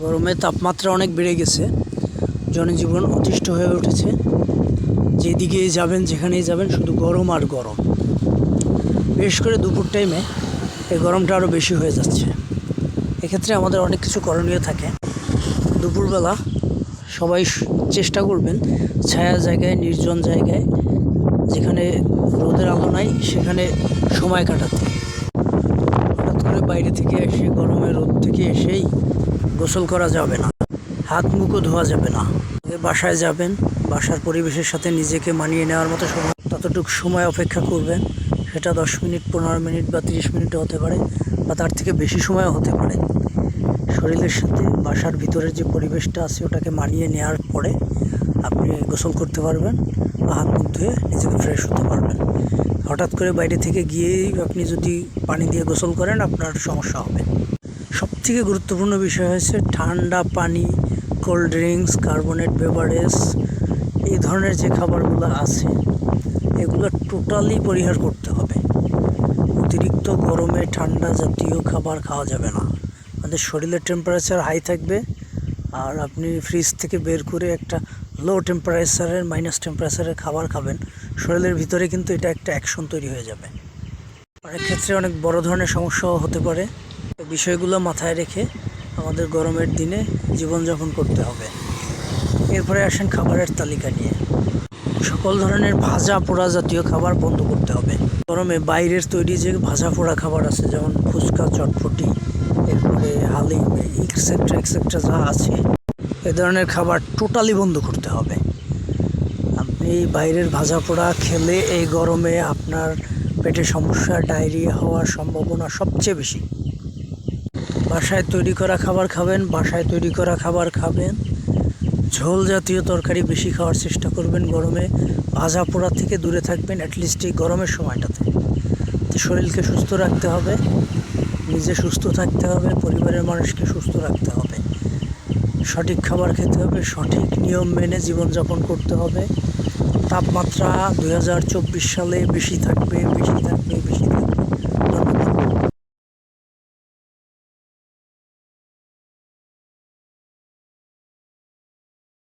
গরমে তাপমাত্রা অনেক বেড়ে গেছে। জনজীবন অতিষ্ঠ হয়ে উঠেছে। যেদিকেই যাবেন, যেখানেই যাবেন, শুধু গরম আর গরম। বিশেষ করে দুপুর টাইমে এই গরমটা আরও বেশি হয়ে যাচ্ছে। এক্ষেত্রে আমাদের অনেক কিছু করণীয় থাকে। দুপুরবেলা সবাই চেষ্টা করবেন ছায়া জায়গায়, নির্জন জায়গায়, যেখানে রোদের আলো নাই, সেখানে সময় কাটাতে। হঠাৎ করে বাইরে থেকে এসে, গরমে রোদ থেকে এসেই গোসল করা যাবে না। হাত মুখও ধোয়া যাবে না। বাসায় যাবেন, বাসার পরিবেশের সাথে নিজেকে মানিয়ে নেওয়ার মতো সময়, ততটুকু সময় অপেক্ষা করবেন, সেটা দশ মিনিট, পনেরো মিনিট বা তিরিশ মিনিটও হতে পারে বা তার থেকে বেশি সময়ও হতে পারে। শরীরের সাথে বাসার ভিতরের যে পরিবেশটা আছে, ওটাকে মানিয়ে নেওয়ার পরে আপনি গোসল করতে পারবেন বা হাত মুখ ধুয়ে নিজেকে ফ্রেশ হতে পারবেন। হঠাৎ করে বাইরে থেকে গিয়েই আপনি যদি পানি দিয়ে গোসল করেন, আপনার সমস্যা হবে। সবথেকে গুরুত্বপূর্ণ বিষয় হচ্ছে ঠান্ডা পানি কোল্ড ড্রিঙ্কস কার্বনেট বেভারেজ এই ধরনের যে খাবারগুলো আছে, এগুলো টোটালি পরিহার করতে হবে। অতিরিক্ত গরমে ঠান্ডা জাতীয় খাবার খাওয়া যাবে না। আমাদের শরীরের টেম্পারেচার হাই থাকবে আর আপনি ফ্রিজ থেকে বের করে একটা লো টেম্পারেচারের মাইনাস টেম্পারেচারের খাবার খাবেন, শরীরের ভিতরে কিন্তু এটা একটা অ্যাকশন তৈরি হয়ে যাবে। অনেক ক্ষেত্রে অনেক বড় ধরনের সমস্যাও হতে পারে। বিষয়গুলো মাথায় রেখে আমাদের গরমের দিনে জীবনযাপন করতে হবে। এরপরে আসেন খাবারের তালিকা নিয়ে। সকল ধরনের ভাজা পোড়া জাতীয় খাবার বন্ধ করতে হবে। গরমে বাইরের তৈরি যে ভাজা পোড়া খাবার আছে, যেমন ফুচকা, চটপটি, এরপরে হালিম এক্সেট্রা এক্সেট্রা যা আছে, এ ধরনের খাবার টোটালি বন্ধ করতে হবে। আপনি বাইরের ভাজা পোড়া খেলে এই গরমে আপনার পেটে সমস্যা, ডায়রিয়া হওয়ার সম্ভাবনা সবচেয়ে বেশি। বাসায় তৈরি করা খাবার খাবেন, বাসায় তৈরি করা খাবার খাবেন। ঝোল জাতীয় তরকারি বেশি খাওয়ার চেষ্টা করবেন গরমে। ভাজা পোড়া থেকে দূরে থাকবেন অ্যাটলিস্ট এই গরমের সময়টাতে। শরীরকে সুস্থ রাখতে হবে, নিজে সুস্থ থাকতে হবে, পরিবারের মানুষকে সুস্থ রাখতে হবে। সঠিক খাবার খেতে হবে, সঠিক নিয়ম মেনে জীবনযাপন করতে হবে। তাপমাত্রা দুই হাজার চব্বিশ সালে বেশি থাকবে বেশি থাকবে।